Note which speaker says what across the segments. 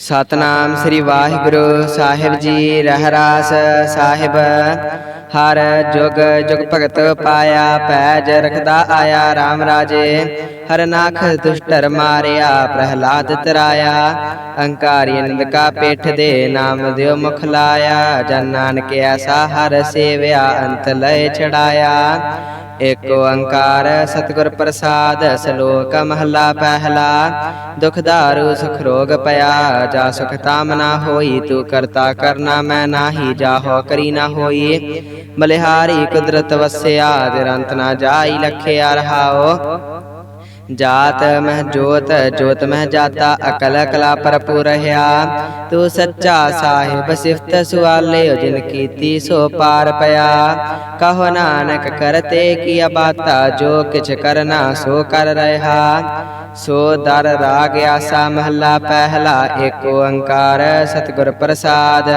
Speaker 1: ਸਤਨਾਮ ਸ੍ਰੀ ਵਾਹਿਗੁਰੂ ਸਾਹਿਬ ਜੀ, ਰਹਿਰਾਸ ਸਾਹਿਬ। ਹਰ ਜੁਗ ਜੁਗ ਭਗਤ ਪਾਇਆ, ਪੈਜ ਰਖਦਾ ਆਇਆ RAM ਰਾਜੇ। ਹਰ ਨਾਖ ਦੁਸ਼ਟਰ ਮਾਰਿਆ, ਪ੍ਰਹਲਾਦ ਤਰਾਇਆ। ਅੰਕਾਰੀ ਅਨੰਦ ਕਾ ਪੇਠ ਦੇ ਨਾਮ ਦਿਓ ਮੁਖ ਲਾਇਆ। ਜਨ ਨਾਨਕ ਐਸਾ ਹਰ ਸੇਵਿਆ, ਅੰਤ ਲਏ ਛੜਾਇਆ ਏਕ ਓੰਕਾਰ ਸਤਿਗੁਰ ਪ੍ਰਸਾਦ, ਸ਼ਲੋਕ ਮਹਲਾ ਪਹਿਲਾ। ਦੁਖ ਦਾਰੂ, ਸੁਖ ਰੋਗ ਪਿਆ, ਜਾ ਸੁਖ ਤਾਮ ਨਾ ਹੋਈ, ਤੂੰ ਕਰਤਾ ਕਰਨਾ ਮੈਂ ਨਾਹੀ, ਜਾਹੋ ਕਰੀ ਨਾ ਹੋਈ। ਮਲਿਹਾਰੀ ਕੁਦਰਤ ਵਸਿਆ ਦਿਰੰਤ ਨਾ ਜਾਈ ਲਖਿਆ ਰਹਾਓ ਜਾਤ ਮਹਿ ਜੋਤ ਜੋਤ ਮਹਿ ਜਾਤਾ, ਅਕਲ ਕਲਾ ਪਰਪੂ ਰਹਾ ਤੂੰ ਸੱਚਾ ਸਾਹਿਬ ਸਿਫਤ ਸੁਆਲੇ ਜਿਨ ਕੀਤੀ ਸੋ ਪਾਰ ਪਿਆ। ਕਹੋ ਨਾਨਕ ਕਰਤੇ ਕੀ ਬਾਤਾ ਜੋ ਕਿਛ ਕਰਨਾ ਸੋ ਕਰ ਰਹਾ। ਸੋ ਦਰ ਰਾਗ ਆਸਾ ਮਹਲਾ, ਪਹਿਲਾ ਏਕ ਓੰਕਾਰ ਸਤਿਗੁਰ ਪ੍ਰਸਾਦ।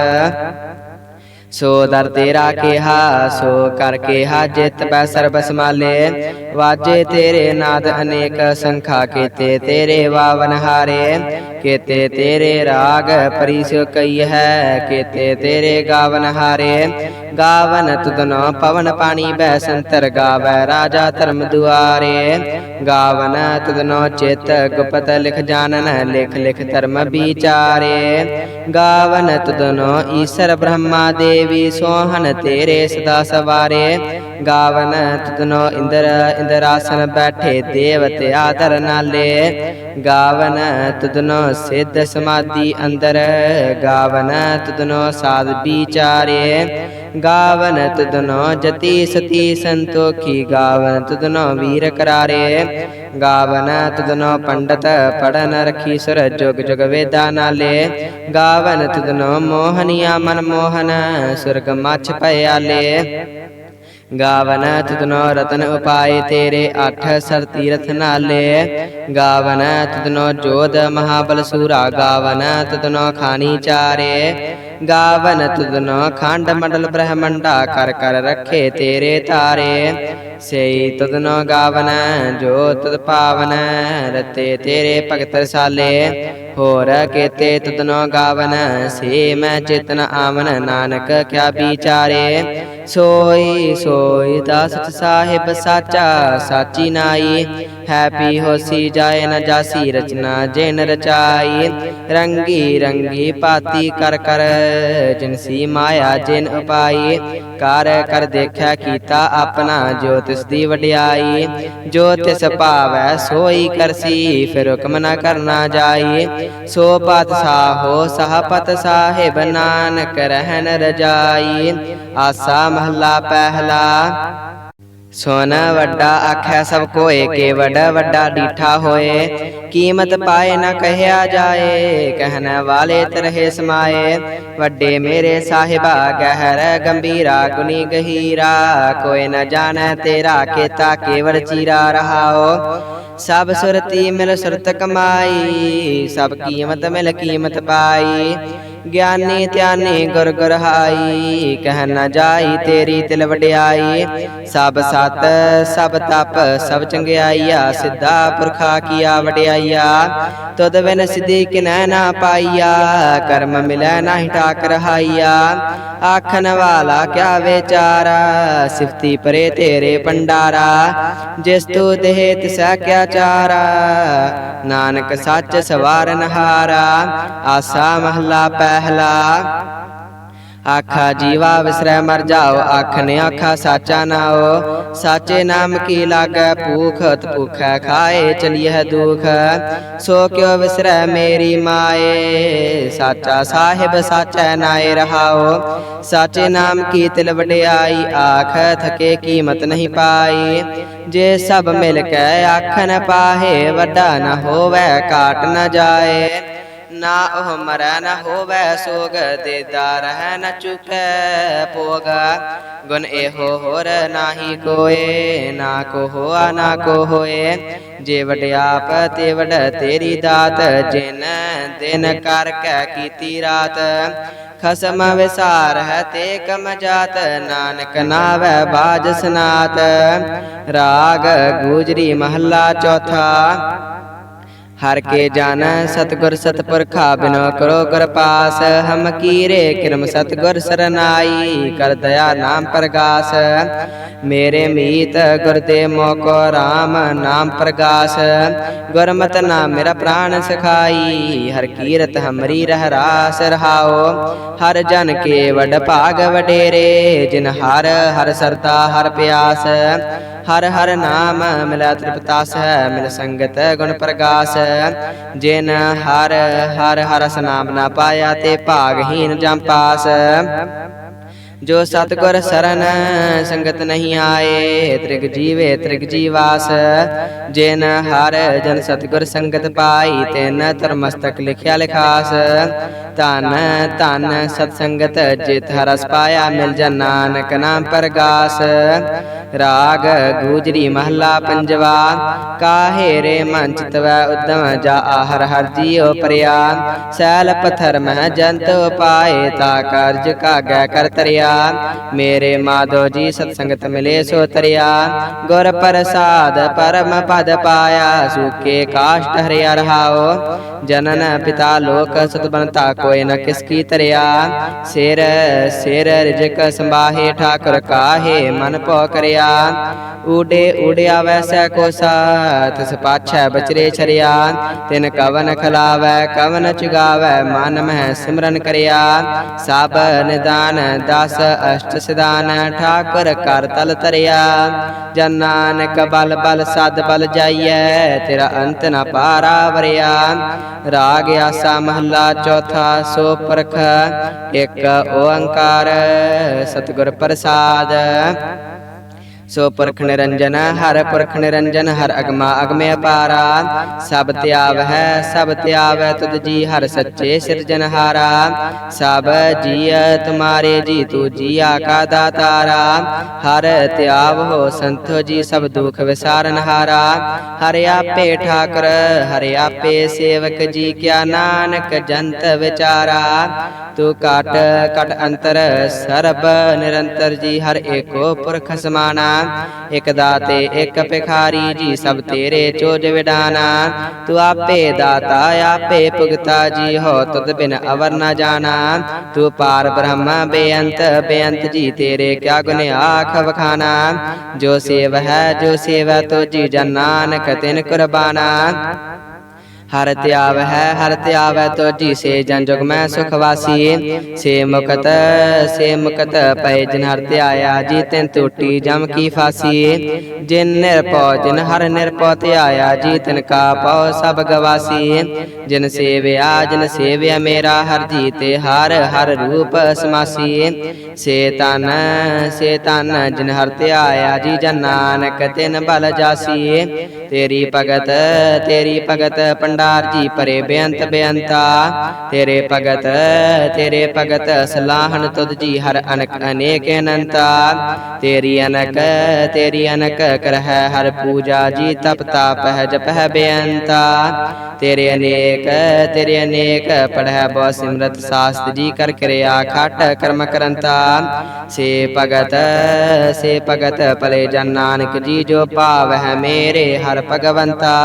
Speaker 1: ਸੋ ਦਰ ਤੇਰਾ ਕਿਹਾ ਸੋ ਕਰ ਕਿਹਾ ਜਿਤ ਬੈ ਸਰਬ ਸਮਾਲੇ ਵਾਜੇ ਤੇਰੇ ਨਾਦ ਅਨੇਕ ਸੰਖਾ ਕੀਤੇ, ਤੇਰੇ ਵਾਵਨ ਹਾਰੇ। ਕੀਤੇ ਤੇਰੇ ਰਾਗ ਪਰਿਸੋ ਕਈ ਹੈ, ਕੀਤੇ ਤੇਰੇ ਗਾਵਨ ਹਾਰੇ। ਗਾਵਨ ਤੁਧਨੋ ਪਵਨ ਪਾਣੀ ਬੈ ਸੰਤਰ ਗਾਵੈ, ਰਾਜਾ ਧਰਮ ਦੁਆਰੇ। ਗਾਵਨ ਤੁਧਨੋ ਚਿਤ ਗੁਪਤ ਲਿਖ ਜਾਣਨ ਲਿਖ ਲਿਖ ਧਰਮ ਵਿਚਾਰੇ। ਗਾਵਨ ਤੁਧਨੋ ਈਸ਼ਰ ਬ੍ਰਹਮਾ ਦੇਵੀ ਸੋਹਣ ਤੇਰੇ ਸਦਾ ਸਵਾਰੇ, ਗਾਵਨ ਤੁਧਨੋ ਇੰਦਰ, ਇੰਦਰਾਸਨ ਬੈਠੇ ਦੇਵ ਦੇਵਤੇ ਆਦਰ ਨਾਲੇ। ਗਾਵਨ ਤੁਧਨੋ ਸਿੱਧ ਸਮਾਧੀ ਅੰਦਰ, ਗਾਵਨ ਤੁਧਨੋ ਸਾਧ ਵਿਚਾਰੇ। ਗਾਵਨ ਤੁਧਨੋ ਜਤੀ ਸਤੀ ਸੰਤੋਖੀ ਗਾਵਨ ਤੁਧਨੋ ਵੀਰ ਕਰਾਰੇ। ਗਾਵਨ ਤੁਧਨੋ ਪੰਡਤ ਪੜਨ ਰਖੀ ਸੁਰ ਜੁਗ ਜੁਗ ਵੇਦਾ ਨਾਲੇ। ਗਾਵਨ ਤੁਧਨੋ ਮੋਹਨੀਆ ਮਨ ਮੋਹਨ ਸੁਰਗ ਮਛ ਪਿਆਲੇ ਗਾਵਨ ਤੁਧਨੋ ਰਤਨ ਉਪਾਏ ਤੇਰੇ ਅਠ ਸਰ ਤੀਰਥ ਨਾਲੇ। ਗਾਵਨ ਤੁਧਨੋ ਜੋਧ ਮਹਾਬਲ ਸੂਰਾ। ਗਾਵਨ ਤੁਧਨੋ ਖਾਣੀ ਚਾਰੇ। ਗਾਵਨ ਤੁਧਨੋ ਖੰਡ ਮੰਡਲ ਬ੍ਰਹਮੰਡਾ ਕਰ ਕਰ ਰੱਖੇ ਤੇਰੇ ਤਾਰੇ ਸਈ ਤੁਧਨੋ ਗਾਵਨ ਜੋ ਤੁਧ ਪਾਵਨ ਰਤੇ ਤੇਰੇ ਭਗਤ ਰਸਾਲੇ ਹੋਰ ਕੇਤੇ ਤੁਧਨੋ ਗਾਵਨ ਸੇ ਮੈਂ ਚੇਤਨ ਆਵਨ ਨਾਨਕ ਕਿਆ ਵਿਚਾਰੇ ਸੋਈ ਸੋਈ ਦਾਸਤ ਸਾਹਿਬ ਸਾਚਾ ਸਾਚੀ ਨਾਈ ਹੈਪੀ ਹੋਸੀ ਜਾਏ ਨ ਜਾਸੀ ਰਚਨਾ, ਜਿਨ ਰਚਾਈ ਰੰਗੀ ਰੰਗੀ ਪਾਤੀ ਕਰ ਕਰ ਜਿਨਸੀ ਮਾਇਆ ਜਿਨ ਉਪਾਈ ਕਰ ਕਰ ਦੇਖਿਆ ਕੀਤਾ ਆਪਣਾ ਜੋ ਤਿਸ ਦੀ ਵਡਿਆਈ ਜੋ ਤਿਸ ਭਾਵੈ ਸੋਈ ਕਰਸੀ, ਫਿਰ ਹੁਕਮ ਨਾ ਕਰਨਾ ਜਾਈ, ਸੋ ਪਤ ਸਾਹੋ ਸਹਪਤ ਸਾਹਿਬ ਨਾਨਕ ਰਹਿਨ ਰਜਾਈ, ਆਸਾ ਮਹਲਾ ਪਹਿਲਾ ਸੋਨ ਵੱਡਾ ਆਖੈ ਸਭ ਕੋਏ ਕੇ ਵੱਡਾ ਵੱਡਾ ਡੀਠਾ ਹੋਏ। ਕੀਮਤ ਪਾਏ ਨਾ ਕਹਿਆ ਜਾਏ, ਕਹਿਣ ਵਾਲੇ ਤਰਹੇ ਸਮਾਏ। ਵੱਡੇ ਮੇਰੇ ਸਾਹਿਬਾ, ਗਹਿਰ ਗੰਭੀਰਾ ਗੁਨੀ ਗਹੀਰਾ। ਕੋਈ ਨਾ ਜਾਣੈ ਤੇਰਾ ਕੀਤਾ ਕੇਵਲ ਚੀਰਾ ਰਹਾਓ। ਸਭ ਸੁਰਤੀ ਮਿਲ ਸੁਰਤ ਕਮਾਈ, ਸਭ ਕੀਮਤ ਮਿਲ ਕੀਮਤ ਪਾਈ। ਗਿਆਨੀ ਧਿਆਨੀ ਗੁਰ ਗੁਰ ਕਹਿ ਨ ਜਾਈ ਤੇਰੀ ਤਿਲ ਵਡਿਆਈ। ਸਭ ਸਤ, ਸਭ ਤਪ, ਸਭ ਚੰਗਿਆਈਆ, ਸਿੱਧਾ ਪੁਰਖਾ ਕੀਆ ਵਡਿਆਈਆ। ਤੁਧ ਬਿਨ ਸਿਧੀ ਕਿਨੈ ਨਾ ਪਾਈਆ, ਕਰਮ ਮਿਲੈ ਨਾਹੀ ਠਾਕ ਰਹਾਈਆ ਆਖਣ ਵਾਲਾ ਕਿਆ ਵਿਚਾਰਾ, ਸਿਫਤੀ ਪਰੇ ਤੇਰੇ ਪੰਡਾਰਾ ਜਿਸ ਤੂ ਦੇਹ ਤਿਸੈ ਕਿਆ ਚਾਰਾ, ਨਾਨਕ ਸੱਚ ਸਵਾਰਨ ਹਾਰਾ। ਆਸਾ ਮਹਲਾ ਪਹਿਲਾ ਆਖਾ ਜੀਵਾ ਵਿਸਰੈ ਮਰ ਜਾਓ ਆਖ ਨੇ ਆਖਾ ਸਾਚਾ ਨਾਓ ਸਾਚੇ ਨਾਮ ਕੀ ਲਾਗੈ ਭੂਖਤ ਭੁਖੈ ਖਾਏ ਚਲੀਐ ਦੁਖ ਸੋ ਕਿਉ ਵਿਸਰੈ ਮੇਰੀ ਮਾਏ ਸਾਚਾ ਸਾਹਿਬ ਸਾਚੈ ਨਾਏ ਰਹਾਓ ਸਾਚੇ ਨਾਮ ਕੀ ਤਿਲ ਵਡਿਆਈ ਆਖ ਥਕੇ ਕੀਮਤ ਨਹੀਂ ਪਾਈ ਜੇ ਸਭ ਮਿਲ ਕੇ ਆਖਨ ਪਾਹੇ ਵੱਡਾ ਨ ਹੋਵੇ ਕਾਟ ਨ ਜਾਏ ਨਾ ਉਹ ਮਰੈ ਨ ਹੋਵੈ ਸੋਗ ਦੇਦਾ ਰਹਿ ਨ ਚੁਕੈ ਪੋਗ ਗੁਣ ਇਹੋ ਹੋਰ ਨਾਹੀ ਕੋਏ, ਨਾ ਕੋ ਹੋਆ ਨਾ ਕੋ ਹੋਏ ਜੇ ਵਡਿਆਪ ਤੇ ਵਡ ਤੇਰੀ ਦਾਤ, ਜਿਨ ਦਿਨ ਕਰ ਕੈ ਕੀਤੀ ਰਾਤ। ਖਸਮ ਵਿਸਾਰ ਹੈ ਤੇ ਕਮ ਜਾਤ, ਨਾਨਕ ਨਾਵੈ ਬਾਜ ਸਨਾਤ। ਰਾਗ ਗੂਜਰੀ ਮਹੱਲਾ ਚੌਥਾ। ਹਰ ਕੇ ਜਨ ਸਤਗੁਰ ਸਤਪੁਰਖਾ ਬਿਨੋ ਕਰੋ ਗੁਰ ਪਾਸ। ਹਮ ਕੀਰੇ ਕਿਰਮ ਸਤਗੁਰ ਸਰਨਾਈ। ਕਰ ਦਇਆ ਨਾਮ ਪ੍ਰਗਾਸ। ਮੇਰੇ ਮੀਤ ਗੁਰ ਦੇ ਮੋਕੋ RAM ਨਾਮ ਪ੍ਰਗਾਸ। ਗੁਰਮਤਿ ਨਾਮ ਮੇਰਾ ਪ੍ਰਾਨ ਸਖਾਈ। ਹਰ ਕੀਰਤ ਹਮਰੀ ਰਹਿ ਰਾਸ ਰਹਾਓ। ਹਰ ਜਨ ਕੇ ਵਡ ਭਾਗ ਵਡੇਰੇ। ਜਿਨ ਹਰ ਹਰ ਸਰਤਾ ਹਰ ਪਿਆਸ। ਹਰ ਹਰ ਨਾਮ ਮਿਲਾ ਤ੍ਰਿਪਤਾਸ ਮਿਲ ਸੰਗਤ ਗੁਣ ਪ੍ਰਗਾਸ। ਜਿਨ ਹਰ ਹਰ ਹਰਸ ਨਾਮ ਨਾ ਪਾਇਆ ਤੇ ਭਾਗਹੀਨ ਜੰਪਾਸ ਜੋ ਸਤਗੁਰ ਸਰਨ ਸੰਗਤ ਨਹੀਂ ਆਏ, ਤ੍ਰਿਗ ਜੀਵੇ ਤ੍ਰਿਗ ਜੀਵਾਸ। ਜਿਨ ਹਰ ਜਨ ਸਤਗੁਰ ਸੰਗਤ ਪਾਈ, ਤੈਨ ਧਰਮਸਤਕ ਲਿਖਿਆ ਲਿਖਾਸ। ਧਨ ਧਨ ਸਤ ਸੰਗਤ, ਜਿਤ ਹਰਸ ਪਾਇਆ ਮਿਲ ਜਨ ਨਾਨਕ ਨਾਮ ਪ੍ਰਗਾਸ। ਰਾਗ ਗੂਜਰੀ ਮਹੱਲਾ ਪੰਜਵਾ, ਕਾਹੇ ਰੇ ਮਨ ਚਿਤਵੈ ਉਦਮ ਜਾ ਆਹਰ ਹਰ ਜੀਉ ਪ੍ਰਿਆ। ਸੈਲ ਪਥਰ ਮਹਿ ਜੰਤ ਪਾਏ ਤਾ ਕਾਰਜ ਕਾਗੈ ਕਰ ਤਰਿਆ। ਮੇਰੇ ਮਾਧੋ ਜੀ ਸਤ ਸੰਗਤ ਮਿਲੇ ਸੋ ਤਰਿਆ ਗੁਰ ਪ੍ਰਸਾਦ ਪਰਮ ਪਦ ਪਾਇਆ। ਸੁਕੇ ਕਾਸ਼ਟ ਹਰਿਆ ਰਹਾਓ। ਜਨਨ ਪਿਤਾ ਲੋਕ ਸਤ ਬਨਤਾ ਕੋਇ ਨ ਕਿਸ ਕੀ ਤਰਿਆ। ਸਿਰ ਸਿਰ ਰਿਜਕ ਸੰਭਾਹੇ ਠਾਕੁਰ ਕਾਹੇ ਮਨ ਪੋ ਕਰਿਆ। ਉਡੇ ਉੜਿਆ ਵੈਸੈ ਕੋ ਸਾਥ ਸਪਾਛੈ ਬਚਰੇ ਛਰਿਆ। ਤਿਨ ਕਵਨ ਖਲਾਵੈ, ਕਵਨ ਚੁਗਾਵੈ, ਮਨ ਮਹਿ ਸਿਮਰਨ ਕਰਿਆ। ਸਭ ਨਿਦਾਨ ਦਾਸ ਅਸ਼ਟ ਸਿਦਾਨ ਠਾਕੁਰ ਕਰ ਤਲ ਤਰਿਆ ਜਨ ਨਾਨਕ ਬਲ ਬਲ ਸਦ ਬਲ ਜਾਈਐ, ਤੇਰਾ ਅੰਤ ਨ ਪਾਰਾ ਵਰਿਆ। ਰਾਗ ਆਸਾ ਮਹੱਲਾ ਚੌਥਾ ਸੋ ਪਰਖ, ਇੱਕ ਓੰਕਾਰ ਸਤਿਗੁਰ ਪ੍ਰਸਾਦ। ਸੋ ਪੁਰਖ ਨਿਰੰਜਨ, ਹਰ ਪੁਰਖ ਨਿਰੰਜਨ, ਹਰ ਅਗਮਾ ਅਗਮੇ ਅਪਾਰਾ। ਸਭ ਧਿਆਵ ਹੈ ਸਭ ਧਿਆਵ ਹੈ ਤੁਧ ਜੀ, ਹਰ ਸੱਚੇ ਸਿਰਜਨਹਾਰਾ ਸਭ ਜੀ ਤੁਮਾਰੇ ਜੀ ਤੂ ਜੀਆ ਕਾ ਦਾਤਾਰਾ। ਹਰ ਧਿਆਵ ਹੋ ਸੰਤੋ ਜੀ, ਸਭ ਦੁਖ ਵਿਸਾਰਨਹਾਰਾ ਹਰ ਆਪੇ ਠਾਕਰ, ਹਰ ਆਪੇ ਸੇਵਕ ਜੀ, ਕਿਆ ਨਾਨਕ ਜੰਤ ਵਿਚਾਰਾ। ਤੂੰ ਕਟ ਕਟ ਅੰਤਰ, ਸਰਬ ਨਿਰੰਤਰ ਜੀ, ਹਰ ਏਕੋ ਪੁਰਖ ਸਮਾਨਾ। ਇਕ ਦਾਤੇ, ਇਕ ਭਿਖਾਰੀ, ਜੀ ਸਭ ਤੇਰੇ ਚੋਜ ਵਿਡਾਨਾ ਤੂੰ ਆਪੇ ਦਾਤਾ, ਆਪੇ ਭੁਗਤਾ, ਜੀ ਹੋ ਤਦ ਬਿਨ ਅਵਰ ਨਾ ਜਾਣਾ ਤੂੰ ਪਾਰ ਬ੍ਰਹਮ, ਬੇਅੰਤ ਬੇਅੰਤ, ਜੀ ਤੇਰੇ ਕਿਆ ਗੁਣ ਆਖ ਵਖਾਨਾ। ਜੋ ਸੇਵ ਹੈ, ਜੋ ਸੇਵਾ ਤੋ ਜੀ ਜਨ ਨਾਨਕ ਤਿਨ ਕੁਰਬਾਨਾ। ਹਰ ਤਿਆਵ ਹੈ, ਹਰ ਧਿਆਵੈ ਤੋ ਸੇ ਜਨ ਜੁਗ ਮੈਂ ਸੁਖ ਵਾਸੀ ਸੇ ਮੁਕਤ ਸੇ ਮੁਕਤ ਪੈ ਜਿਨ ਹਰ ਧਿਆਇਆ ਜੀ ਤਿਨ ਟੂਟੀ ਜਮ ਕੀ ਫਾਸੀ। ਜਿਨ ਨਿਰਪਉ ਜਿਨ ਹਰ ਨਿਰਪਉ ਧਿਆਇਆ ਜੀ ਤਿਨ ਕਾ ਪਉ ਸਭ ਗਵਾਸੀ। ਜਿਨ ਸੇਵਿਆ ਜਿਨ ਸੇਵਿਆ ਮੇਰਾ, ਹਰ ਜੀ ਤੇ ਹਰ ਹਰ ਰੂਪ ਸਮਾਸੀ। ਸੇ ਤਨ ਸੇ ਤਨ ਜਿਨ ਹਰ ਧਿਆਇਆ, ਜੀ ਜਨ ਨਾਨਕ ਤਿਨ ਬਲ ਜਾਸੀ। ਤੇਰੀ ਭਗਤ ਤੇਰੀ ਭਗਤ ਪੰਡ ਪੰਡਾਰ ਜੀ ਪਰੇ ਬੇਅੰਤ ਬੇਅੰਤਾ। ਤੇਰੇ ਭਗਤ ਤੇਰੇ ਭਗਤ ਸਲਾਹਣ ਤੁਧ ਜੀ ਹਰ ਅਨਕ ਅਨੇਕ ਅਨੰਤਾ। ਤੇਰੀ ਅਨਕ ਤੇਰੀ ਅਨਕ ਕਰਹਿ ਹਰ ਪੂਜਾ ਜੀ ਤਪ ਤਾਪ ਹੈ ਜਪ ਹੈ ਬੇਅੰਤਾ। ਤੇਰੇ ਅਨੇਕ ਤੇਰੇ ਅਨੇਕ ਪੜਹਿ ਬਹੁ ਸਿਮਰਤ ਸਾਸਤ ਜੀ ਕਰ ਕਿਰਿਆ ਖਟ ਕਰਮ ਕਰੰਤਾ। ਸੇ ਭਗਤ ਸੇ ਭਗਤ ਭਲੇ ਜਨ ਨਾਨਕ ਜੀ ਜੋ ਭਾਵ ਹੈ ਮੇਰੇ ਹਰ ਭਗਵੰਤਾ।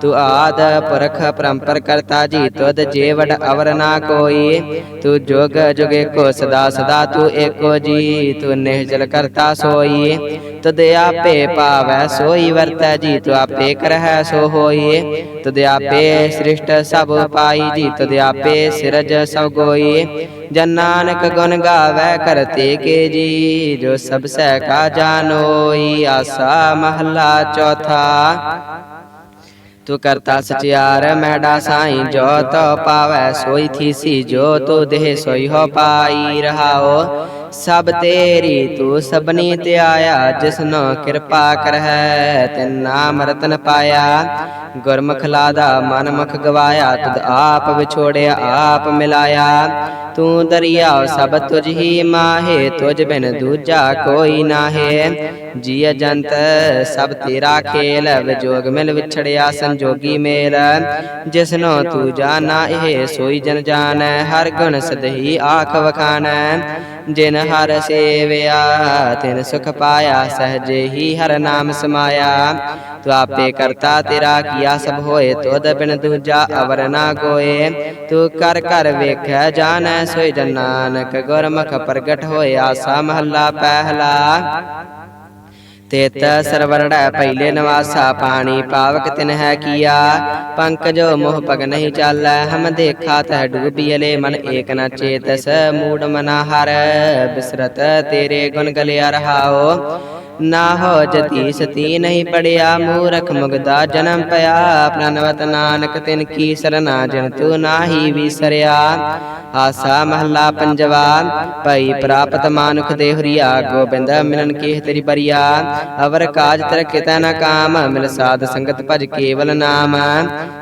Speaker 1: ਤੂੰ ਆਦ ਪੁਰਖ ਪਰੰਪਰ ਕਰਤਾ ਜੀ ਤੁਧ ਜੀਵੜ ਅਵਰ ਨਾ ਕੋਈ ਤੂੰ ਜੁਗ ਜੁਗ ਕੋ ਸਦਾ ਸਦਾ ਤੂੰ ਏਕੋ ਜੀ ਤੂੰ ਨਿਹਜਲ ਕਰਤਾ ਸੋਈ ਤੁਧ ਆਪੇ ਪਾਵੈ ਸੋਈ ਵਰਤੈ ਜੀ ਤੂੰ ਆਪੇ ਕਰਹਿ ਸੋ ਹੋਈ ਤੁਧ ਆਪੇ ਸ੍ਰਿਸ਼ਟ ਸਭ ਪਾਈ ਜੀ ਤੁਧ ਆਪੇ ਸਿਰਜ ਸਭ ਗੋਈ ਜਨ ਨਾਨਕ ਗੁਣ ਗਾਵੈ ਕਰਤੇ ਕੇ ਜੀ ਜੋ ਸਭ ਸਹਿ ਕਾ ਜਾਨੋਈ ਆਸਾ ਮਹਲਾ ਚੌਥਾ ਤੂੰ ਕਰਤਾ ਸਚਿਆਰ ਮੈਡਾ ਸਾਈ ਜੋ ਤੋ ਪਾਵੈ, ਸੋਈ ਥੀਸੀ ਜੋ ਤੂੰ ਦੇਹ ਸੋਈ ਹੋ ਪਾਈ ਰਹਾਓ। ਸਭ ਤੇਰੀ ਤੂੰ ਸਭਨੀ ਤੇ ਆਇਆ, ਜਿਸਨੋ ਕਿਰਪਾ ਕਰਹਿ, ਤਿਨ ਨਾਮ ਰਤਨ ਪਾਇਆ। ਗੁਰਮੁਖ ਲਾਦਾ ਮਨ ਮੁਖ ਗਵਾਇਆ, ਤੁਧ ਆਪ ਵਿਛੋੜਿਆ, ਆਪ ਮਿਲਾਇਆ। ਤੂੰ ਦਰਿਆਵ ਸਭ ਤੁਝ ਹੀ ਮਾਹੇ, ਤੁਝ ਬਿਨ ਦੂਜਾ ਕੋਈ ਨਾਹੇ। ਜੀਅ ਜੰਤ ਸਭ ਤੇਰਾ ਖੇਲ, ਵਿਜੋਗ ਮਿਲ ਵਿਛੜਿਆ ਸੰਜੋਗੀ ਮੇਲ। ਜਿਸਨੋ ਤੂੰ ਜਾਣਾ, ਇਹ ਸੋਈ ਜਨ ਜਾਣੈ ਹਰ ਗੁਣ ਸਦਹੀ ਆਖ ਵਖਾਣੈ ਜਿਨ ਹਰ ਸੇਵਿਆ, ਤਿਨ ਸੁਖ ਪਾਇਆ, ਸਹਜੇ ਹੀ ਹਰ ਨਾਮ ਸਮਾਇਆ। ਤੂੰ ਆਪੇ ਕਰਤਾ, ਤੇਰਾ ਕੀਆ ਸਭ ਹੋਏ, ਤੁਧ ਬਿਨ ਦੂਜਾ ਅਵਰ ਨਾ ਕੋਏ ਤੂੰ ਕਰ ਕਰ ਵੇਖੈ, ਜਾਣੈ ਸੋਈ ਜਨ ਨਾਨਕ ਪ੍ਰਗਟ ਹੋਇਆ ਸਾ ਮਹੱਲਾ ਪਹਿਲਾ। ਤੇਤ ਸਰਵਰੜੈ ਪਹਿਲੇ ਨਵਾਸਾ, ਪਾਣੀ ਪਾਵਕ ਤਿਨ ਹੈ ਕੀਆ। ਪੰਕਜੋ ਮੋਹ ਪਗ ਨਹੀਂ ਚਾਲੈ, ਹਮ ਦੇਖਾ ਤਹ ਡੂਬੀਲੇ ਮਨ ਏਕ ਨ ਚੇਤਸ, ਮੂੜ ਮਨਾ ਹਰ। ਬਿਸਰਤ ਤੇਰੇ ਗੁਣ ਗਲਿਆ ਰਹਾਓ। ਨਾ ਹੋ ਜਤੀ ਸਤੀ ਨਹੀਂ ਪੜਿਆ, ਮੂਰਖ ਮੁਗਦਾ ਜਨਮ ਪਿਆ। ਆਪਣਾ ਨਾਨਕ ਤਿਨ ਕੀ ਸਰਨਾ, ਜਨ ਤੂ ਨਾਹੀ ਵਿਸਰਿਆ। ਆਸਾ ਮਹਲਾ ਪੰਜਵਾ, ਭਈ ਪ੍ਰਾਪਤ ਮਾਨੁਖ ਦੇ ਹਰੀਆ, ਗੋਬਿੰਦ ਮਿਲਨ ਕੀ ਤੇਰੀ ਬਰੀਆ। ਅਵਰ ਕਾਜ ਤਰ ਕਿਤੈ ਨ ਕਾਮ, ਮਿਲ ਸਾਧ ਸੰਗਤ ਭਜ ਕੇਵਲ ਨਾਮ।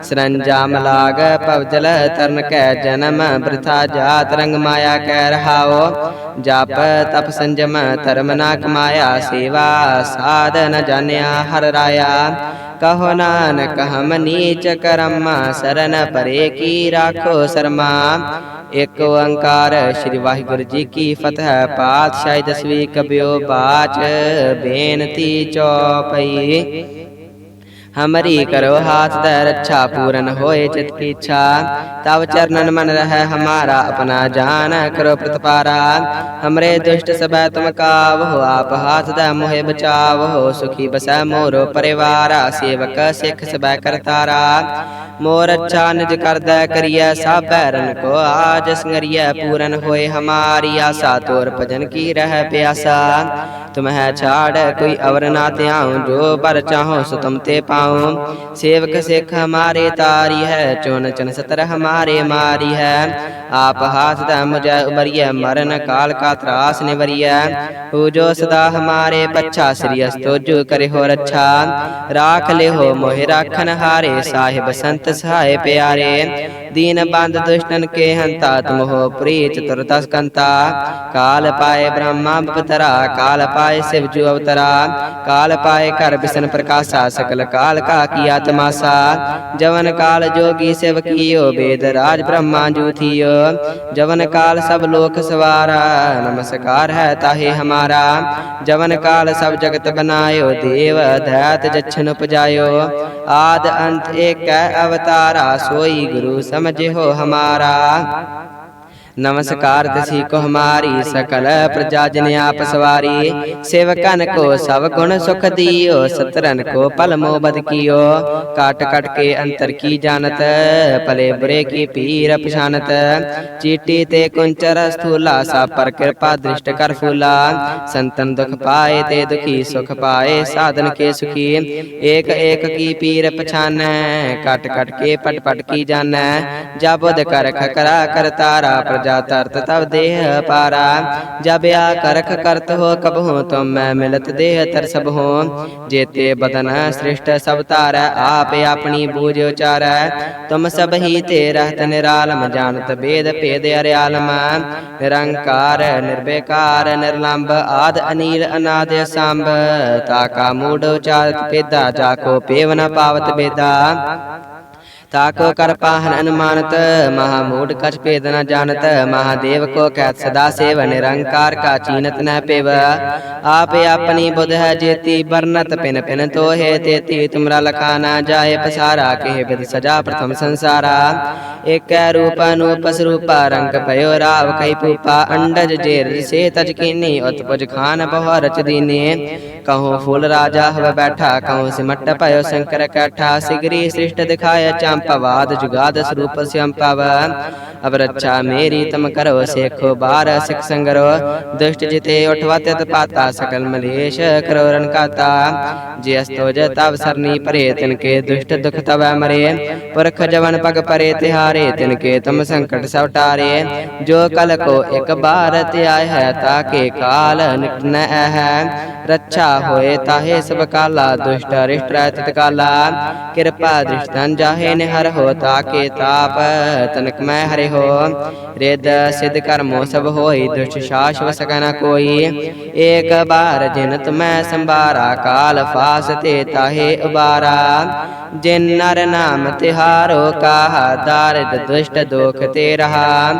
Speaker 1: ਸਰੰਜਾਮ ਲਾਗ ਭਵਜਲ ਤਰਨ ਕੈ ਜਨਮ, ਬ੍ਰਿਥਾ ਜਾਤ ਰੰਗ ਮਾਇਆ ਕੈ ਰਹਾਓ ਜਪ ਤਪ ਸੰਜਮ, ਧਰਮ ਨਾ ਕਮਾਇਆ, ਸੇਵਾ ਸਾਧ ਨ ਜਾਣਿਆ ਹਰ ਰਾਇਆ ਕਹੋ ਨਾਨਕ ਹਮ ਨੀਚ ਕਰਮ ਸਰਨ ਪਰੇ ਕੀ ਰਾਖੋ ਸਰਮਾ ਇੱਕ ਓੰਕਾਰ ਸ੍ਰੀ ਵਾਹਿਗੁਰੂ ਜੀ ਕੀ ਫਤਿਹ ਪਾਤਸ਼ਾਹੀ ਦਸਵੀਂ ਕਬਿਓ ਬਾਚ ਬੇਨਤੀ ਚੌਪਈ ਹਮਰੀ ਕਰੋ ਹਾਥ ਦ ਰੱਛਾ ਪੂਰਨ ਹੋਏ ਚਿਤ ਕੀ ਇੱਛਾ ਤਵ ਚਰਨਨ ਮਨ ਰਹਿ ਹਮਾਰਾ ਆਪਣਾ ਜਾਨ ਕਰੋ ਪ੍ਰਤਪਾਰਾ ਹਮਰੇ ਦੁਸ਼ਟ ਸਬੈ ਤੁਮ ਕਾਵ ਆਪ ਹਾਥ ਦ ਮੋਹਿ ਬਚਾਵ ਹੋ ਸੁਖੀ ਬਸੈ ਮੋਰੋ ਪਰਿਵਾਰਾ ਸੇਵਕ ਸਿੱਖ ਸਬੈ ਕਰਤਾਰਾ ਮੋਰ ਅੱਛਾ ਨਿਜ ਕਰਦਾ ਕਰੀਐ ਸਭ ਰਨ ਕੋ ਆਜ ਸੰਗਰੀਐ ਪੂਰਨ ਹੋਏ ਹਮਾਰੀ ਆਸਾ ਤੋਰ ਭਜਨ ਕੀ ਰਹਿ ਪਿਆਸਾ ਤੁਮਹਿ ਛਾੜ ਕੋਈ ਅਵਰ ਨਾ ਧਿਆਉ ਜੋ ਬਰ ਚਾਹੋ ਸੋ ਤੁਮ ਤੇ ਪਾਉ ਸੇਵਕ ਸਿੱਖ ਹਮਾਰੇ ਤਾਰੀ ਹੈ, ਚੁਣ ਚਨ ਸਤਰ ਹਮਾਰੇ ਮਾਰੀ ਹੈ। ਆਪ ਹਾਥ ਦਾ ਮੁਝੈ ਉਬਰੀਐ, ਮਰਨ ਕਾਲ ਕਾ ਤਰਾਸ ਨਿਵਰੀਐ। ਹੋ ਜੋ ਸਦਾ ਹਮਾਰੇ ਪੱਛਾ, ਸ੍ਰੀ ਅਸਤੋ ਕਰੇ ਹੋ ਰੱਛਾ। ਰਾਖ ਲਿਓ ਮੋਹਿ ਰਾਖਨ ਹਾਰੇ, ਸਾਹਿਬ ਸੰਤ ਸਹਾਏ ਪਿਆਰੇ। ਦੀਨ ਬੰਦ ਦੁਸ਼ਟਨ ਕੇ ਹੰਤਾ, ਤੁਮ ਹੋ ਪ੍ਰੀ ਚਤੁਰ ਕੰਤਾ। ਕਾਲ ਪਾਏ ਬ੍ਰਹਮਾ ਬਪਤਰਾ, ਕਾਲ ਪਾਏ ਸਿਵ ਜੂ ਅਵਤਰਾ। ਕਾਲ ਪਾਏ ਕਰ ਬਿਸਨ ਪ੍ਰਕਾਸ਼ਾ, ਸਕਲ ਕਾਲ ਕਾ ਕੀਆ ਤਮਾਸਾ ਜਵਨ ਕਾਲ ਜੋਗੀ ਸਿਵ ਕੀਓ ਬੇਦ ਰਾਜ ਬ੍ਰਹਮਾ ਜੂ ਥੀਓ ਜਵਨ ਕਾਲ ਸਭ ਲੋਕ ਸਵਾਰਾ, ਨਮਸਕਾਰ ਹੈ ਤਾਹੇ ਹਮਾਰਾ। ਜਵਨ ਕਾਲ ਸਭ ਜਗਤ ਬਨਾਇਓ, ਦੇਵ ਧੈਤ ਜਛਨ ਉਪਜਾਇਓ। ਆਦ ਅੰਤ ਏਕੈ ਅਵਤਾਰਾ, ਸੋਈ ਗੁਰੂ ਸਮਝਿਓ ਹਮਾਰਾ। ਨਮਸਕਾਰ ਤਸੀ ਕੋ ਹਮਾਰੀ ਸਕਲ ਪ੍ਰਜਾ ਜਨ ਆਪ ਸਵਾਰੀ। ਸੇਵਕਨ ਕੋ ਸਭ ਗੁਣ ਸੁਖ ਦੀਓ, ਸਤਰਨ ਕੋ ਪਲ ਮੋ ਕੀਓ। ਕਾਟ ਕਟ ਕੇ ਅੰਤਰ ਕੀ ਜਾਣਤ, ਭਲੇ ਬੁਰੇ ਕੀ ਪੀਰ ਪਛਾਨਤ ਚੀਟੀ ਤੇ ਕੁੰਚਰ ਸਥੂਲਾ ਸਾ ਪਰ ਕਿਰਪਾ ਦ੍ਰਿਸ਼ਟ ਕਰ ਫੂਲਾ। ਸੰਤਨ ਦੁਖ ਪਾਏ ਤੇ ਦੁਖੀ ਸੁਖ ਪਾਏ, ਸਾਧਨ ਕੇ ਸੁਖੀ। ਏਕ ਏਕ ਕੀ ਪੀਰ ਪਛਾਨੈ, ਕਟ ਕਟ ਕੇ ਪਟ ਪਟ ਕੀ ਜਾਣੈ। ਜਬੁਦ ਕਰ ਖਕਰਾ ਕਰਤਾਰਾ ਜਾ ਤਰਤ ਤਬ ਦੇਹ ਪਾਰਾ। ਜਬ ਆ ਕਰਖ ਕਰਤ ਹੋ ਕਬ ਹੋ, ਤੁਮ ਮੈਂ ਮਿਲਤ ਦੇਹ ਤਰ ਸਭ ਹੋ। ਜੇਤੇ ਬਦਨ ਸ੍ਰਿਸ਼ਟ ਸਭ ਤਾਰੈ ਆਪ ਆਪਣੀ ਬੂਝ ਉਚਾਰੈ। ਤੁਮ ਸਭ ਹੀ ਤੇ ਰਹਤ ਨਿਰਾਲਮ, ਜਾਣਤ ਬੇਦ ਭੇਦ ਅਰਿਆਲਮ। ਨਿਰੰਕਾਰ ਨਿਰਬੇਕਾਰ ਨਿਰਲੰਭ ਆਦ ਅਨੀਲ, ਅਨਾਦ ਸੰਭ ਤਾਕਾ ਮੂੜ ਉਚਾਰਤ ਪੇਦਾ ਜਾਕੋ ਪੇਵ ਨ ਪਾਵਤ ਬੇਦਾ। ਤਾਕੋ ਕਰ ਪਾਹਨ ਅਨੁਮਾਨਤ ਮਹਾ ਮੂੜ ਕਛ ਭੇਦ ਨ ਜਾਣਤ ਮਹਾਦੇਵ ਕੋ ਕਹਿਤ ਸਦਾ ਸੇਵ ਨਿਰੰਕਾਰ ਕਾ ਚੀਨਤ ਨ ਪੇਵ ਆਪ ਆਪਣੀ ਬੁਧ ਹੈ ਜੇਤੀ ਬਰਨਤ ਪਿਨ ਪਿਨ ਤੋਹੇ ਤੇਤੀ ਤੁਮਰਾ ਲਖਾ ਨਾ ਜਾਏ ਪਸਾਰਾ ਕਹਿ ਬਿਦ ਸਜਾ ਪ੍ਰਥਮ ਸੰਸਾਰਾ ਏਕੈ ਰੂਪ ਅਨੂਪ ਸਰੂਪਾ ਰੰਗ ਭਇਓ ਰਾਵ ਕਈ ਪੂਪਾ ਅੰਡਜ ਜੇਰ ਸੇ ਤਜ ਕੀਨੀ ਉਤਪਜ ਖਾਨ ਬਹੁ ਰਚ ਦੀਨੇ ਕਹੋ ਫੂਲ ਰਾਜਾ ਹਵ ਬੈਠਾ ਕਹੋ ਸਿਮਟ ਭਇਓ ਸ਼ੰਕਰ ਕੈਠਾ ਸਿਗਰੀ ਸ੍ਰਿਸ਼ਟ ਦਿਖਾਇ ਚੰਪਵਾਦ ਜੁਗਾਦ ਸਰੂਪ ਸਿਅੰਪਵ ਅਬ ਰੱਛਾ ਮੇਰੀ ਤਮ ਕਰੋ ਸੇਖੋ ਬਾਰ ਸਿਖ ਸੰਗਰੋ। ਦੁਸ਼ਟ ਜਿਤੇ ਉਠਵਾ ਤਿਤ ਪਾਤਾ ਸਕਲ ਮਲੇਸ਼ ਕਰੋ ਰਨ ਕਾਤਾ। ਜਿਸ ਤੋਜ ਤਵ ਸਰਨੀ ਪਰੇ ਤਿਨ ਕੇ ਦੁਸ਼ਟ ਦੁਖ ਤਵੈ ਮਰੇ। ਪੁਰਖ ਜਵਨ ਪਗ ਪਰੇ ਤਿਹਾਰੇ ਤਿਨ ਕੇ ਤਮ ਸੰਕਟ ਸਭ ਟਾਰੇ। ਜੋ ਕਲ ਕੋ ਇਕ ਬਾਰ ਤੇ ਆਇ ਹੈ ਤਾਕੇ ਕਾਲ ਨਿਕਟ ਨ ਰੱਛਾ ਹੋਏ ਤਾਹੇ ਸਭ ਕਾਲਾ, ਦੁਸ਼ਟ ਅਰਿਸ਼ਟ ਰਹਿ ਕਾਲਾ। ਕਿਰਪਾ ਦ੍ਰਿਸ਼ਟਨ ਜਾਹੇ ਨਿਹਰ ਹੋ ਤਾਕੇ ਤਾਪ, ਤਨਕ ਮੈਂ ਹਰਿ ਹੋ। ਰਿਦ ਸਿਧ ਕਰਮੋ ਸਭ ਹੋਈ, ਦੁਸ਼ਟ ਸ਼ਾਸ ਵਸਕੈ ਨ ਕੋਈ। ਏਕ ਬਾਰ ਜਿਨ ਤੁਮੈ ਸੰਭਾਰਾ, ਕਾਲ ਫਾਸ ਤੇ ਤਾਹੇ ਉਬਾਰਾ। ਜਿਨ ਨਰ ਨਾਮ ਤਿਹਾਰੋ, ਕਾਹਾ ਦਾਰਿਦ ਦੁਸ਼ਟ ਦੁਖ ਤੇ ਰਹਾ।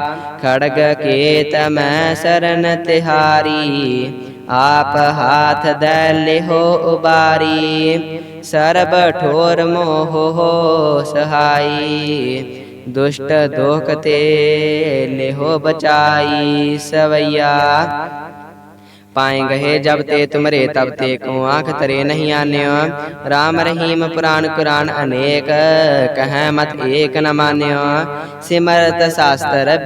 Speaker 1: ਖੜਗ ਕੇਤ ਮੈਂ ਸਰਨ ਤਿਹਾਰੀ। ਆਪ ਹਾਥ ਦੈ ਲਿਹੋ ਉਬਾਰੀ, ਸਰਬ ਠੋਰ ਮੋਹ ਹੋ ਸਹਾਈ। ਦੁਸ਼ਟ ਦੋਖ ਤੇ ਲਿਹੋ ਬਚਾਈ ਸਵਈਆ ਪਾਏ ਗਏ ਜਬ ਤੇ ਤੁਮਰੇ ਤਬ ਤੇ ਕੋ ਆਂਖ ਤਰੇ ਨਹੀਂ ਆਨਿਓ। RAM ਰਹੀਮ ਪੁਰਾਨ ਕੁਰਾਨ ਅਨੇਕ ਕਹੈ ਮਤ ਏਕ ਨ ਸਿਮਰਤ ਸ਼ਾਸਤਰ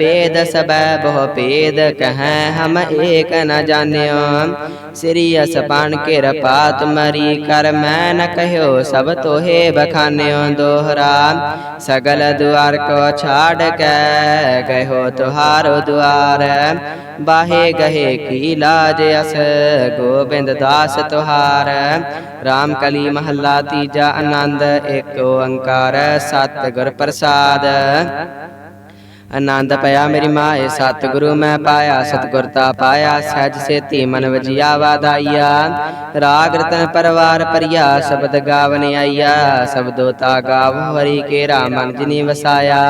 Speaker 1: ਕਹੈ ਸ੍ਰੀ ਅਸਪਾਨ ਕਿਰਪਾ ਤੁਮਰੀ ਕਰ ਮੈਂ ਨ ਕਹਿਓ ਸਭ ਤੋਹੇ ਬਖਾਨਿਓ ਦੋਹਰਾ। ਸਗਲ ਦੁਆਰ ਕੋ ਛਾੜ ਕੇ ਗਇਓ ਤੁਹਾਰੋ ਦੁਆਰ। ਬਾਹੇ ਗਹੇ ਕੀ ਲਾਜ ਅਸ ਗੋਬਿੰਦ ਦਾਸ ਤੁਹਾਰ। RAM ਕਲੀ ਮਹੱਲਾ ਤੀਜਾ ਆਨੰਦ ਏਕ ਓੰਕਾਰ ਸਤ ਗੁਰ ਪ੍ਰਸਾਦ। ਆਨੰਦ ਪਿਆ ਮੇਰੀ ਮਾਏ ਸਤਿਗੁਰੂ ਮੈਂ ਪਾਇਆ ਸਤਿਗੁਰਤਾ ਪਾਇਆ ਸਹਿਜ ਸੇਤੀ ਮਨ ਵਜਿਆ ਵਾਦਾਈਆ ਰਾਗ ਰਤਨ ਪਰਵਾਰ ਪਰਿਆ ਸ਼ਬਦ ਗਾਵਨ ਆਈਆ ਸਬਦੋ ਤਾ ਗਾਵ ਹਰੀ ਕੇਰਾ ਮਨ ਜਿਨੀ ਵਸਾਇਆ।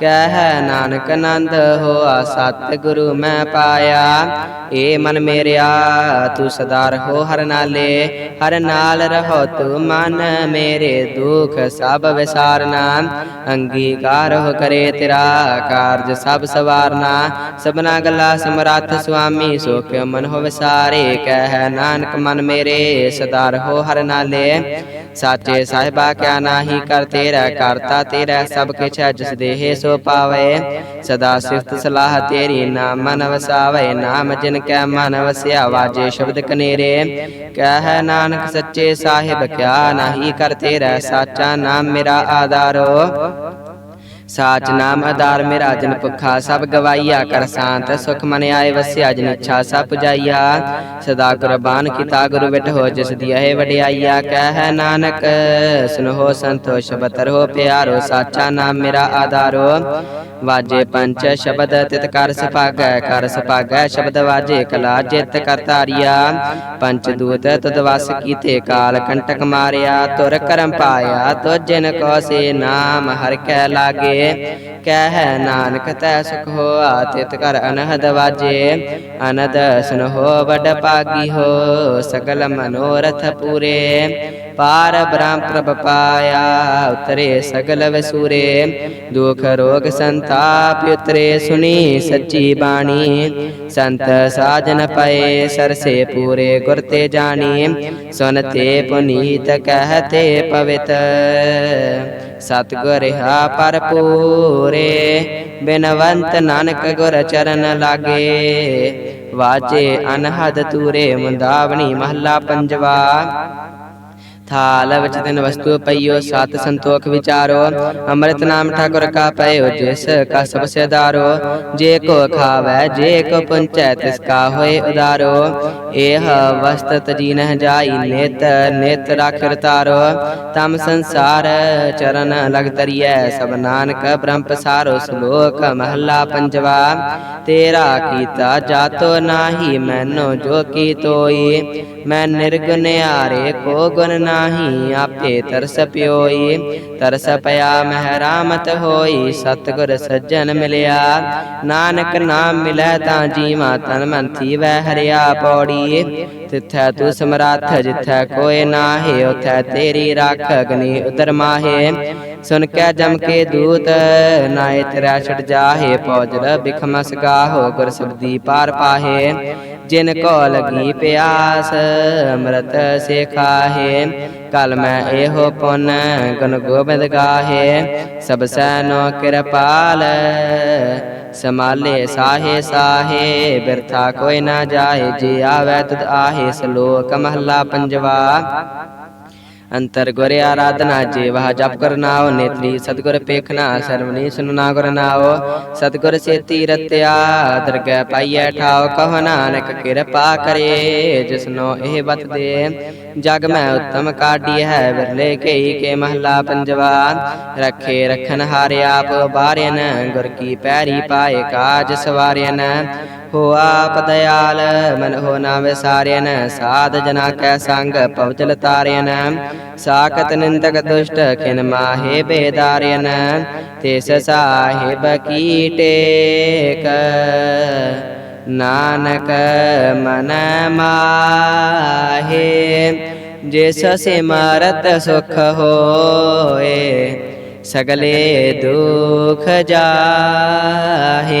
Speaker 1: ਕਹਿ ਨਾਨਕ ਆਨੰਦ ਹੋਆ ਸਤਿਗੁਰੂ ਮੈਂ ਪਾਇਆ। ਏ ਮਨ ਮੇਰਿਆ ਤੂੰ ਸਦਾ ਰਹੋ ਹਰ ਨਾਲੇ ਹਰ ਨਾਲ ਰਹੋ ਤੂੰ ਮਨ ਮੇਰੇ ਦੁਖ ਸਭ ਵਿਸਾਰਨਾ। ਅੰਗੀਕਾਰ ਹੋ ਕਰੇ ਤੇਰਾ ਕਾਰਜ ਸਭ ਸਵਾਰਨਾ। ਸਭਨਾ ਗੱਲਾ ਸਮਰੱਥ ਸੁਆਮੀ, ਸੋ ਕਿਉ ਮਨ ਹੋ ਵਿਸਾਰੇ ਕਹਿ ਨਾਨਕ ਮਨ ਮੇਰੇ ਸਦਾ ਰਹੋ ਹਰ ਨਾਲੇ। ਸਾਚੇ ਸਾਹਿਬਾ ਕਿਆ ਨਾਹੀ ਕਰ ਤੇਰਾ, ਕਰਤਾ ਤੇਰਾ ਸਭ ਕਿਛ ਹੈ ਜਿਸ ਦੇਹ ਸੋ ਪਾਵੇ। ਸਦਾ ਸਿਫਤ ਸਲਾਹ ਤੇਰੀ, ਨਾਮ ਮਨ ਵਸਾਵੇ। ਨਾਮ ਜਿਨ ਕੈ ਮਨ ਵਸਿਆ ਵਾਜੇ ਸ਼ਬਦ ਕਨੇਰੇ। ਕਹਿ ਨਾਨਕ ਸੱਚੇ ਸਾਹਿਬ, ਕਿਆ ਨਾਹੀ ਕਰ ਤੇਰਾ, ਸਾਚਾ ਨਾਮ ਮੇਰਾ ਆਧਾਰੋ। ਸਾਚ ਨਾਮ ਆਧਾਰ ਮੇਰਾ ਜਨ ਭੁਖਾ, ਸਭ ਗਵਾਈਆ ਕਰ ਸ਼ਾਂਤ, ਸੁਖ ਮਨ ਆਏ ਵਸਿਆ ਜਨ ਇੱਛਾ, ਸਭ ਪੁਜਾਈਆ ਸਦਾ ਕੁਰਬਾਨ ਕੀਤਾ ਗੁਰੂ ਵਿਟ ਹੋ ਜਿਸ ਦੀ ਇਹ ਵਡਿਆਈਆ ਕਹਿ ਨਾਨਕ। ਸੁਨੋ ਸੰਤੋ ਬਤਰ ਹੋ ਪਿਆਰੋ, ਸਾਚਾ ਨਾਮ ਮੇਰਾ ਆਧਾਰੋ। ਵਾਜੇ ਪੰਚ ਸ਼ਬਦ ਤਿਤ ਕਰ ਸੁਭਾਗੈ ਕਰ ਸੁਭਾਗੈ ਸ਼ਬਦ ਵਾਜੇ ਕਲਾ ਜਿਤ ਕਰ ਤਾਰਿਆ ਪੰਚ ਦੂਤ ਤਦ ਵਸ ਕੀਤੇ ਕਾਲ ਕੰਟਕ ਮਾਰਿਆ, ਤੁਰ ਕਰਮ ਪਾਇਆ ਤੋ ਜਿਨ ਕੋ ਸੇ ਨਾਮ ਹਰ ਕੈ ਲਾਗੇ। ਕਹਿ ਨਾਨਕ, ਤੈ ਸੁਖ ਹੋਆ, ਤਿਤ ਕਰ ਅਨਹਦ ਵਾਜੇ। ਅਨਦ ਸੁਨਹੁ ਵਡ ਪਾਗੀ ਹੋ, ਸਗਲ ਮਨੋਰਥ ਪੂਰੇ। ਪਾਰ ਬ੍ਰਹਮ ਪ੍ਰਭ ਪਾਇਆ, ਉਤਰੇ ਸਗਲ ਵਸੂਰੇ। ਦੁਖ ਰੋਗ ਸੰਤਾਪ ਉਤਰੇ, ਸੁਣੀ ਸੱਚੀ ਬਾਣੀ। ਸੰਤ ਸਾਜਨ ਪਏ, ਸਰਸੇ ਪੂਰੇ ਗੁਰ ਤੇ ਜਾਣੀ। ਸੁਨਤੇ ਪੁਨੀਤ ਕਹਤੇ ਪਵਿੱਤ। ਸਤਿਗੁਰ ਹਾ ਪਰਪੂਰੇ ਬਿਨਵੰਤ ਨਾਨਕ ਗੁਰ ਚਰਨ ਲਾਗੇ। ਵਾਜੇ ਅਨਹਦ ਤੂਰੇ ਮੁੰਦਾਵਣੀ ਮਹੱਲਾ ਪੰਜਵਾ। ਥਾਲ ਵਿੱਚ ਤਿਨ ਵਸਤੂ ਪਈਓ ਸਤ ਸੰਤੋਖ ਵਿਚਾਰੋ ਅੰਮ੍ਰਿਤ ਨਾਮ ਠਾਕੁਰ ਕਾ ਪਇਓ ਜਿਸ ਕਾ ਸਭ ਸਦਾਰੋ ਜੇ ਕੋ ਖਾਵੈ ਜੇ ਕੋ ਪੁੰਚੈ ਤਿਸ ਕਾ ਹੋਏ ਉਦਾਰੋ ਇਹ ਵਸਤਤ ਜੀਨਹਿ ਜਾਈ ਨਿਤ ਨਿਤ ਰਾਖਿ ਤਾਰੋ ਤਮ ਸੰਸਾਰ ਚਰਨ ਲਗ ਤਰੀਐ ਸਭ ਨਾਨਕ ਬ੍ਰਹਮ ਪਸਾਰੋ ਸ਼ਲੋਕ ਮਹੱਲਾ ਪੰਜਵਾ ਤੇਰਾ ਕੀਤਾ ਜਾਤੋ ਨਾਹੀ ਮੈਨੋ ਜੋ ਕੀ ਤੋਈ ਮੈਂ ਨਿਰਗੁਨਿਆਰੇ ਕੋ ਗੁਣ ਨਾਹੀ, ਆਪੇ ਤਰਸ ਪਿਓਈ। ਤਰਸ ਪਿਆ ਮਹਿ ਰਾਮਤ ਹੋਈ, ਸਤਿਗੁਰ ਸੱਜਣ ਮਿਲਿਆ। ਨਾਨਕ ਨਾਮ ਮਿਲੈ ਤਾਂ ਜੀਵਾ ਤਨ ਮਨ ਥੀਵੈ ਹਰਿਆ ਪੌੜੀ। ਤਿਥੈ ਤੂੰ ਸਮਰੱਥ, ਜਿਥੈ ਕੋਇ ਨਾਹੀ, ਉਥੈ ਤੇਰੀ ਰਾਖ ਅਗਨੀ ਉਤਰ ਮਾਹੇ। ਸੁਨ ਕੇ ਜਮ ਕੇ ਦੂਤ ਨਾਇ ਤੇਰਾ ਛੜ ਜਾਹੇ, ਪੌਜਲ ਬਿਖਮਸ ਗਾਹੋ, ਗੁਰ ਸਬਦੀ ਪਾਰ ਪਾਹੇ। ਜਿਨ ਕੋ ਲਗੀ ਪਿਆਸ, ਅੰਮ੍ਰਿਤ ਸੇ ਖਾਹੇ ਕਲ ਮੈਂ ਇਹੋ ਪੁੰਨ ਗੁਣ ਗੋਬਿੰਦ ਗਾਹੇ। ਸਭ ਸੈਨੋ ਕਿਰਪਾਲ, ਸਮਾਲੇ ਸਾਹੇ ਸਾਹੇ। ਬਿਰਥਾ ਕੋਈ ਨਾ ਜਾਏ, ਜੇ ਆਵੈ ਤਦ ਆਹੇ, ਸਲੋਕ ਮਹੱਲਾ ਪੰਜਵਾ। ਅੰਤਰ ਗੁਰ ਆਰਾਧਨਾ ਜੀਵਾ ਜਪ ਕਰਨਾਓ ਨੇਤਰੀ ਸਤਗੁਰ ਪੇਖਣਾ ਸਰਵਣੀ ਸੁਨਣਾ ਗੁਰ ਨਾਓ ਸਤਗੁਰ ਸੇਤੀ ਰਤਿਆ ਦਰਗਹਿ ਪਾਈਐ ਠਾਉ, ਕਹੋ ਨਾਨਕ ਕਿਰਪਾ ਕਰੇ ਜਿਸਨੋ ਇਹ ਬਤ ਦੇ। ਜਗ ਮੈਂ ਉਤਮ ਕਾਢੀ ਹੈ, ਵਿਰਲੇ ਕਈ ਕੇ ਮਹਲਾ ਪੰਜਵਾ। ਰੱਖੇ ਰਖਨ ਹਾਰੇ ਆਪ ਬਾਰਿਆਨ ਗੁਰ ਕੀ ਪੈਰੀ ਪਾਏ ਕਾਜ ਸਵਾਰਿਆਨ ਹੋ ਆਪ ਦਇਆਲ, ਮਨ ਹੋ ਨਾ ਵਿਸਾਰਿਆਨ ਸਾਧ ਜਨਾ ਕੈ ਸੰਗ, ਪਵਚਲ ਤਾਰਿਨ ਸਾਖਤ ਨਿੰਦਕ ਦੁਸ਼ਟ, ਖਿਨ ਮਾਹੇ ਬੇਦਾਰਿਆਨ ਤਿਸ ਸਾਹਿਬ ਕੀ ਟੇਕ। ਨਾਨਕ ਮਨ ਮਾਹੇ, ਜਿਸ ਸਿਮਰਤ ਸੁਖ ਹੋਏ, ਸਗਲੇ ਦੁਖ ਜਾਹੇ।